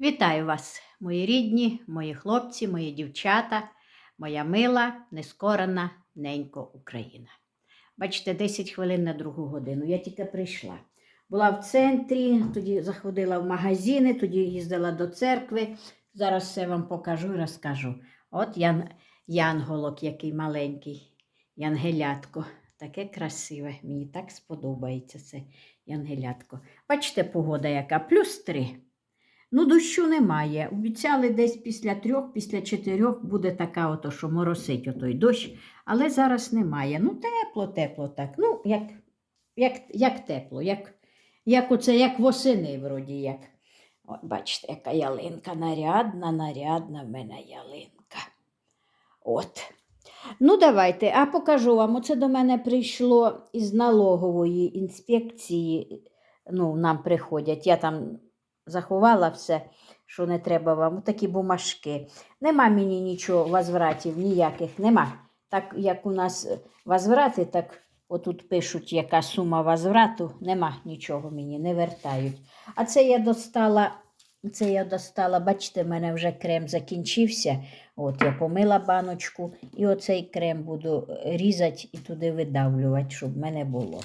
Вітаю вас, мої рідні, мої хлопці, мої дівчата, моя мила, нескорена ненько Україна. Бачите, 10 хвилин на другу годину. Я тільки прийшла. Була в центрі, тоді заходила в магазини, тоді їздила до церкви. Зараз все вам покажу і розкажу. От Ян, Янголок, який маленький, Янгелятко. Таке красиве. Мені так сподобається це Янгелятко. Бачите, погода яка, плюс три. Ну, дощу немає. Обіцяли десь після трьох, після чотирьох буде така, ото, що моросить отой дощ, але зараз немає. Ну, тепло, тепло так. Ну, як, як, як тепло, як, як оце, як восени, вроді як. От, бачите, яка ялинка нарядна, нарядна в мене ялинка. От. Ну, давайте, а покажу вам. Оце до мене прийшло із налогової інспекції. Ну, нам приходять. Я там заховала все, що не треба вам. Такі бумажки. Нема мені нічого возвратів, ніяких нема. Так як у нас е, возврати, так отут пишуть, яка сума возврату, нема нічого мені, не вертають. А це я достала, це я достала, бачите, в мене вже крем закінчився. От я помила баночку, і оцей крем буду е, різати і туди видавлювати, щоб в мене було.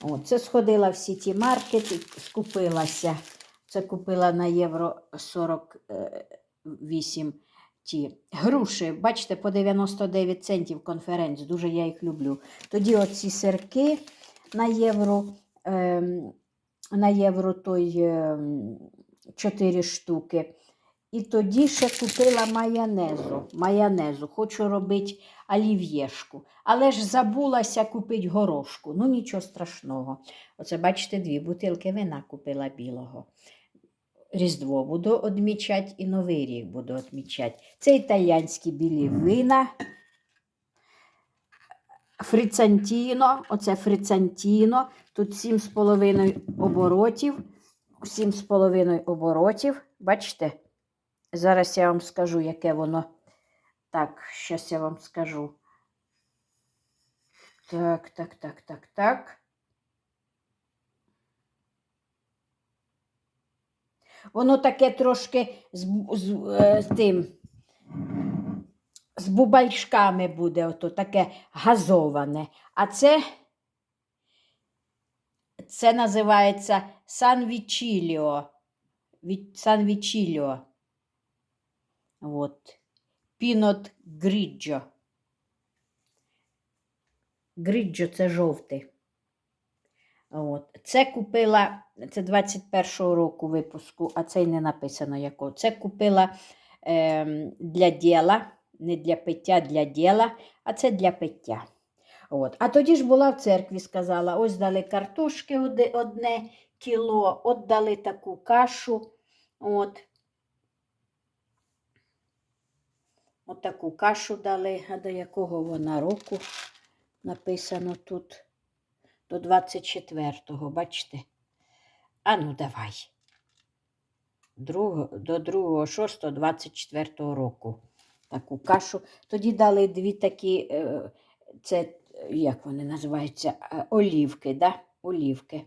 От, це сходила в сіті маркет і скупилася. Це купила на євро 48 ті груші. Бачите, по 99 центів конференц. Дуже я їх люблю. Тоді оці сирки на євро, ем, на євро той ем, 4 штуки. І тоді ще купила майонезу. майонезу. Хочу робити олів'єшку. Але ж забулася купити горошку. Ну, нічого страшного. Оце, бачите, дві бутилки вина купила білого. Різдво буду відмічати і Новий рік буду відмічати. Це італійські білі вина. Фрицантіно, оце фрицантіно. Тут 7,5 оборотів. 7,5 оборотів. Бачите? Зараз я вам скажу, яке воно. Так, зараз я вам скажу. Так, так, так, так, так. Воно таке трошки з, з, е, з тим, з бубальшками буде, ото таке газоване. А це, це називається Сан Вічіліо. Сан Вічіліо. От. Пінот Гріджо. Гріджо це жовтий. От. Це купила, це 21-го року випуску, а цей не написано якого. Це купила ем, для діла, не для пиття, для діла, а це для пиття. От. А тоді ж була в церкві, сказала, ось дали картошки одне кіло, от дали таку кашу. От. От таку кашу дали, а до якого вона року написано тут до 24-го, бачите? А ну давай. Друго, до 2, 6, 24 року таку кашу. Тоді дали дві такі, е, це, як вони називаються, Е, олівки, да? олівки.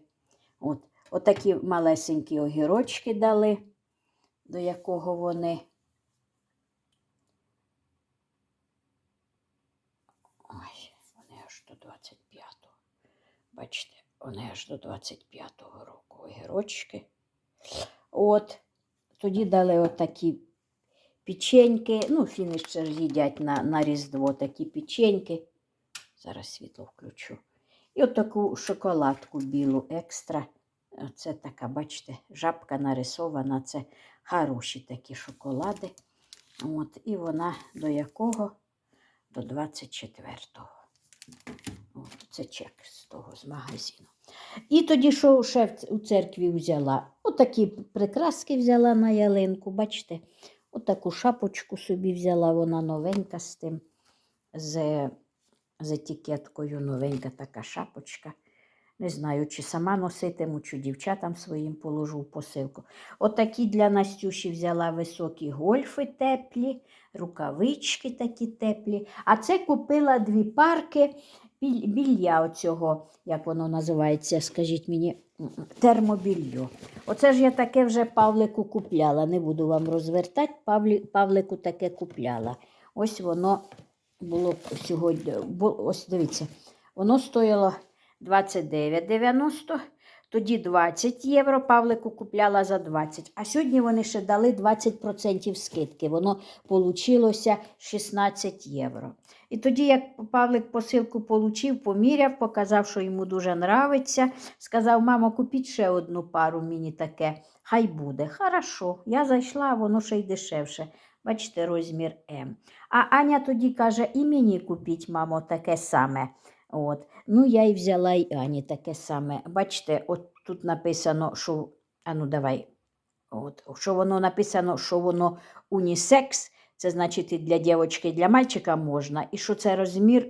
От. Отакі малесенькі огірочки дали, до якого вони. Ой, вони аж до 25-го. Бачите, вони аж до 25-го року огірочки. От, тоді дали отакі печеньки. Ну, ж їдять на, на Різдво такі печеньки. Зараз світло включу. І отаку шоколадку білу екстра. Це така, бачите, жабка нарисована. Це хороші такі шоколади. От, і вона до якого? До 24-го. От, це чек з того, з магазину. І тоді, що ще у церкві взяла? Отакі прикраски взяла на ялинку, бачите? Отаку шапочку собі взяла, вона новенька з тим, з, з етикеткою, новенька така шапочка. Не знаю, чи сама носитиму, чи дівчатам своїм положу в посилку. Отакі для Настюші взяла високі гольфи теплі, рукавички такі теплі. А це купила дві парки білья оцього, як воно називається, скажіть мені, термобільо. Оце ж я таке вже Павлику купляла. Не буду вам розвертати. Павлі, Павлику таке купляла. Ось воно було сьогодні. Ось дивіться, воно стоїло 29,90. Тоді 20 євро Павлику купляла за 20. А сьогодні вони ще дали 20% скидки. Воно получилося 16 євро. І тоді, як Павлик посилку получив, поміряв, показав, що йому дуже нравиться. Сказав, мамо, купіть ще одну пару мені таке. Хай буде. Хорошо. Я зайшла, воно ще й дешевше. Бачите, розмір М. А Аня тоді каже, і мені купіть, мамо, таке саме. От. Ну, я й взяла й Ані таке саме. Бачите, от тут написано, що. А ну давай. От, що воно написано, що воно унісекс, це значить і для дівчинки, і для мальчика можна, і що це розмір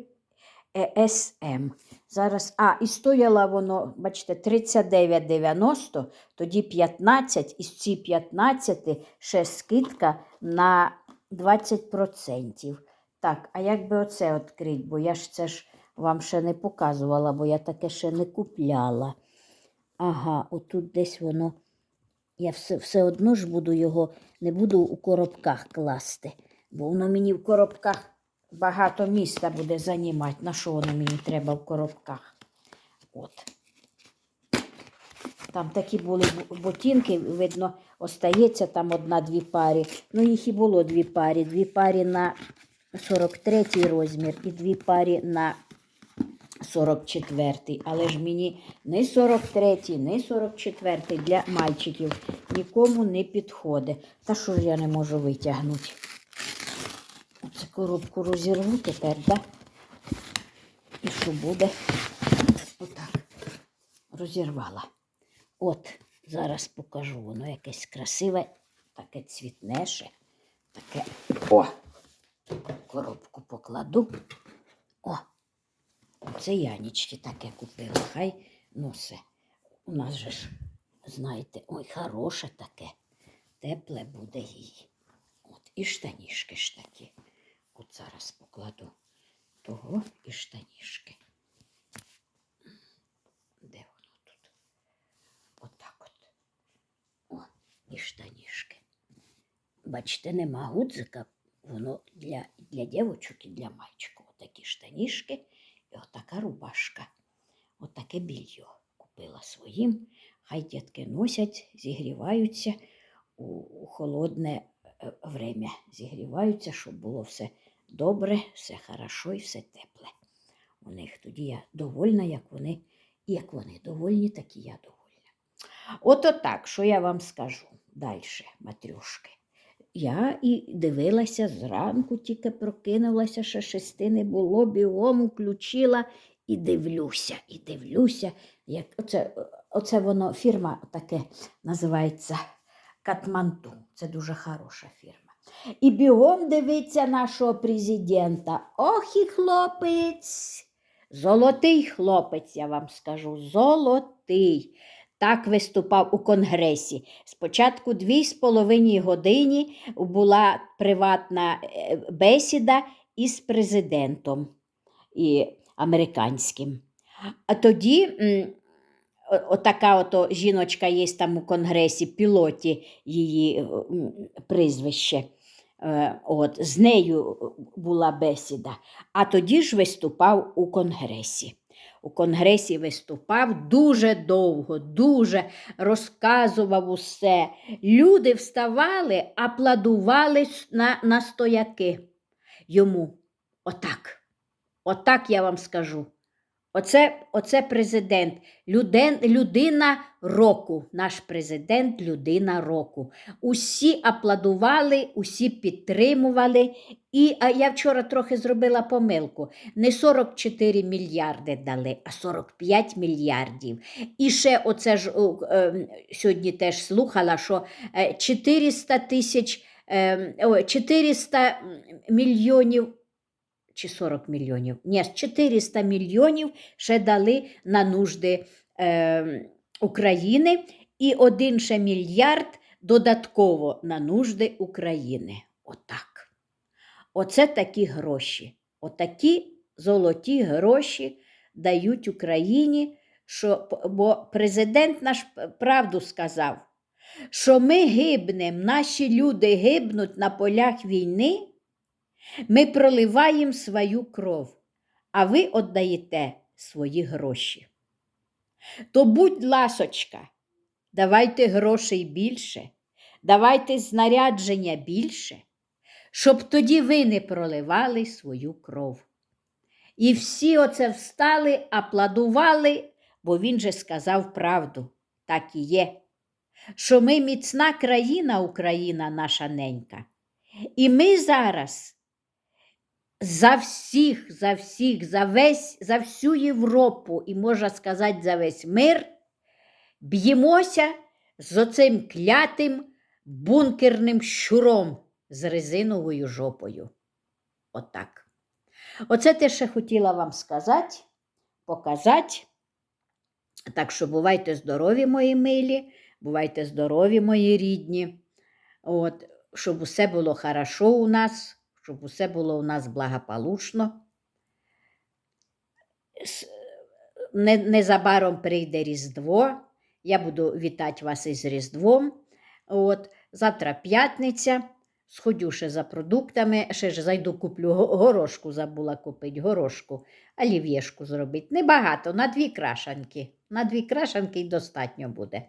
е, СМ. Зараз, а, і стояло воно, бачите, 39,90, тоді 15, із ці 15 ще скидка на 20%. Так, а як би оце відкрити, бо я ж це ж вам ще не показувала, бо я таке ще не купляла. Ага, отут десь воно. Я все, все одно ж буду його, не буду у коробках класти, бо воно мені в коробках багато міста буде займати. На що воно мені треба в коробках? От. Там такі були ботинки, видно, остається там одна-дві парі. Ну, їх і було дві парі. Дві парі на 43 розмір і дві парі на 44. Але ж мені не 43, не 44 для мальчиків нікому не підходить. Та що ж я не можу витягнути? Оце коробку розірву тепер? Да? І що буде? Отак. Розірвала. От, зараз покажу. Воно якесь красиве, таке цвітнеше. Таке. О! Коробку покладу. О! Це Янічки таке купила. Хай носе. У нас же ж, знаєте, ой, хороше таке. Тепле буде їй. От, і штанішки ж такі. От зараз покладу того і штанішки. Де воно тут? Отак от. О, і штанішки. Бачите, нема гудзика. Воно для, для дівочок і для мальчика. Отакі штанішки і отака рубашка. Отаке більйо купила своїм. Хай дітки носять, зігріваються у, холодне е, время. Зігріваються, щоб було все добре, все хорошо і все тепле. У них тоді я довольна, як вони, і як вони довольні, так і я довольна. Ото так, що я вам скажу далі, матрюшки. Я і дивилася зранку, тільки прокинулася, ще шести не було, бігом включила і дивлюся, і дивлюся. Як оце, оце воно фірма таке називається Катманту. Це дуже хороша фірма. І бігом дивиться нашого президента. Ох і хлопець. Золотий хлопець, я вам скажу, золотий. Так виступав у конгресі. Спочатку дві з половиною годині була приватна е, бесіда із президентом і американським. А тоді отака ото жіночка є там у конгресі, пілоті її е, прізвище. Е, От, з нею була бесіда. А тоді ж виступав у конгресі. У конгресі виступав дуже довго, дуже розказував усе. Люди вставали, аплодували на, на стояки йому. Отак. Отак я вам скажу. Оце, оце президент, Люден, людина року, наш президент, людина року. Усі аплодували, усі підтримували. І а я вчора трохи зробила помилку. Не 44 мільярди дали, а 45 мільярдів. І ще оце ж е, сьогодні теж слухала, що е, 400 тисяч, е, 400 мільйонів чи 40 мільйонів. Ні, 400 мільйонів ще дали на нужди е, України і один ще мільярд додатково на нужди України. Отак. Оце такі гроші. Отакі золоті гроші дають Україні, що, бо президент наш правду сказав, що ми гибнемо, наші люди гибнуть на полях війни, ми проливаємо свою кров, а ви віддаєте свої гроші. То будь ласочка, давайте грошей більше, давайте знарядження більше, щоб тоді ви не проливали свою кров. І всі оце встали, аплодували, бо він же сказав правду. Так і є. Що ми міцна країна, Україна наша ненька. І ми зараз за всіх, за всіх, за весь, за всю Європу і можна сказати, за весь мир б'ємося з оцим клятим бункерним щуром з резиновою жопою. Отак. Оце те, що хотіла вам сказати, показати. Так що бувайте здорові, мої милі, бувайте здорові, мої рідні. От, щоб усе було хорошо у нас, щоб усе було у нас благополучно. Незабаром прийде Різдво. Я буду вітати вас із Різдвом. От, завтра п'ятниця. Сходю ще за продуктами, ще ж зайду куплю горошку, забула купити горошку, олів'єшку зробити. Небагато, на дві крашанки. На дві крашанки й достатньо буде.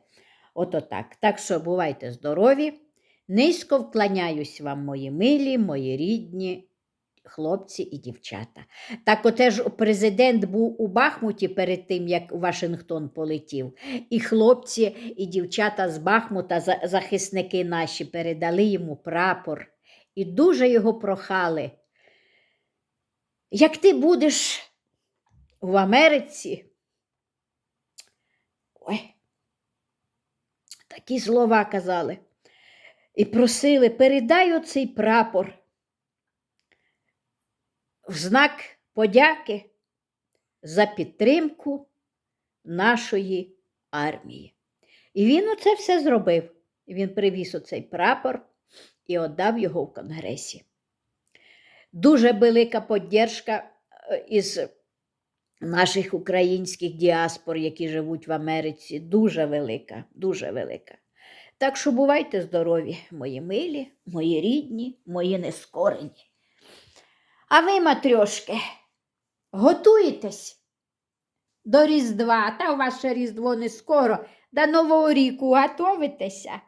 Ото так. Так що бувайте здорові. Низько вклоняюсь вам, мої милі, мої рідні хлопці і дівчата. Так отеж президент був у Бахмуті перед тим, як Вашингтон полетів. І хлопці, і дівчата з Бахмута, захисники наші, передали йому прапор і дуже його прохали. Як ти будеш в Америці? Ой, такі слова казали. І просили, передай оцей прапор в знак подяки за підтримку нашої армії. І він оце все зробив. Він привіз оцей прапор і віддав його в Конгресі. Дуже велика поддержка е, із наших українських діаспор, які живуть в Америці. Дуже велика, дуже велика. Так що бувайте здорові, мої милі, мої рідні, мої нескорені. А ви, матрьошки, готуєтесь до Різдва, та ще Різдво не скоро, до Нового ріку готовитеся.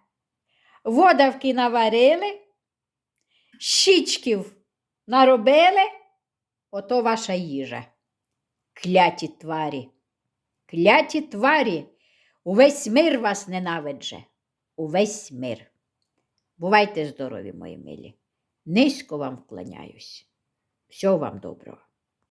Водавки наварили, щічків наробили, ото ваша їжа. Кляті тварі, кляті тварі, увесь мир вас ненавидже, увесь мир. Бувайте здорові, мої милі. Низько вам вклоняюсь. Всього вам доброго.